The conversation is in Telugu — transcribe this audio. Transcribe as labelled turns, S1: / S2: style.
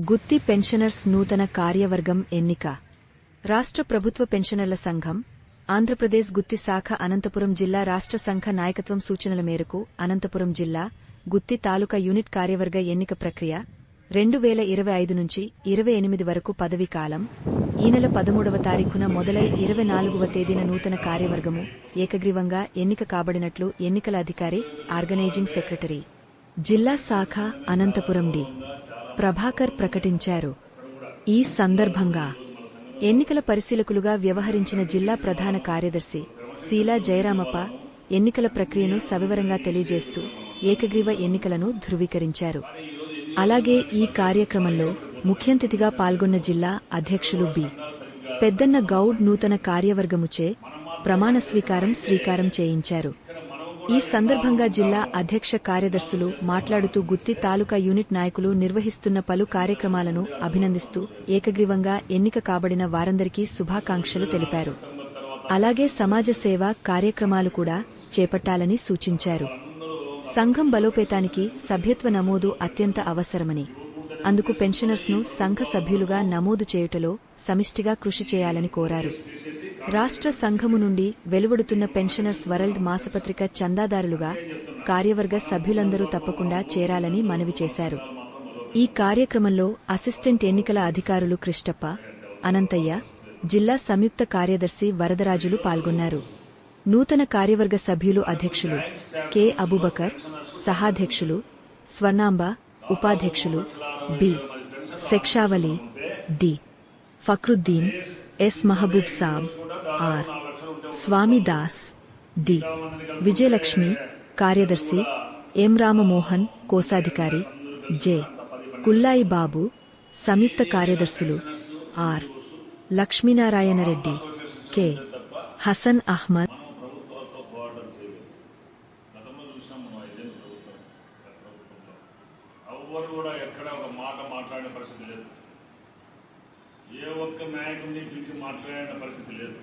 S1: గుత్తి పెన్షనర్స్ నూతన కార్యవర్గం ఎన్నిక. రాష్ట్ర ప్రభుత్వ పెన్షనర్ల సంఘం ఆంధ్రప్రదేశ్ గుత్తి శాఖ అనంతపురం జిల్లా రాష్ట్ర సంఘ నాయకత్వం సూచనల మేరకు అనంతపురం జిల్లా గుత్తి తాలూకా యూనిట్ కార్యవర్గ ఎన్నిక ప్రక్రియ రెండు వేల ఇరవై ఐదు నుంచి ఇరవై ఎనిమిది వరకు పదవీ కాలం ఈ నెల పదమూడవ తారీఖున మొదలై ఇరవై నాలుగవ తేదీన నూతన కార్యవర్గము ఏకగ్రీవంగా ఎన్నిక కాబడినట్లు ఎన్నికల అధికారి ఆర్గనైజింగ్ సెక్రటరీ జిల్లా శాఖ అనంతపురం డి. ప్రభాకర్ ప్రకటించారు. ఈ సందర్భంగా ఎన్నికల పరిశీలకులుగా వ్యవహరించిన జిల్లా ప్రధాన కార్యదర్శి శీలా జయరామప్ప ఎన్నికల ప్రక్రియను సవివరంగా తెలియజేస్తూ ఏకగ్రీవ ఎన్నికలను ధృవీకరించారు. అలాగే ఈ కార్యక్రమంలో ముఖ్యంతిథిగా పాల్గొన్న జిల్లా అధ్యక్షులు బి. పెద్దన్న గౌడ్ నూతన కార్యవర్గముచే ప్రమాణ స్వీకారం శ్రీకారం చేయించారు. ఈ సందర్భంగా జిల్లా అధ్యక్ష కార్యదర్శులు మాట్లాడుతూ గుత్తి తాలూకా యూనిట్ నాయకులు నిర్వహిస్తున్న పలు కార్యక్రమాలను అభినందిస్తూ ఏకగ్రీవంగా ఎన్నిక కాబడిన వారందరికీ శుభాకాంక్షలు తెలిపారు. అలాగే సమాజ సేవ కార్యక్రమాలు కూడా చేపట్టాలని సూచించారు. సంఘం బలోపేతానికి సభ్యత్వ నమోదు అత్యంత అవసరమని అందుకు పెన్షనర్స్ను సంఘ సభ్యులుగా నమోదు చేయుటలో సమిష్టిగా కృషి చేయాలని కోరారు. రాష్ట్ర సంఘము నుండి వెలువడుతున్న పెన్షనర్స్ వరల్డ్ మాసపత్రిక చందాదారులుగా కార్యవర్గ సభ్యులందరూ తప్పకుండా చేరాలని మనవి చేశారు. ఈ కార్యక్రమంలో అసిస్టెంట్ ఎన్నికల అధికారులు కృష్ణప్ప అనంతయ్య జిల్లా సంయుక్త కార్యదర్శి వరదరాజులు పాల్గొన్నారు. నూతన కార్యవర్గ సభ్యులు అధ్యక్షులు కె. అబూబకర్ సహాధ్యక్షులు స్వర్ణాంబ ఉపాధ్యక్షులు B. Shikshavali D. Fakruddin S. Mahaboob Sab R. Swamidas D. Vijayalakshmi కార్యదర్శి ఎం. రామమోహన్ కోశాధికారి జె. కుల్లాయి బాబు సంయుక్త కార్యదర్శులు ఆర్. లక్ష్మీనారాయణరెడ్డి కె. హసన్ అహ్మద్.
S2: ప్రభుత్వాలతో కూడా ఎక్కడ ఒక మాట మాట్లాడిన పరిస్థితి లేదు. ఏ ఒక్క నాయకుడిని పిలిచి మాట్లాడే పరిస్థితి లేదు.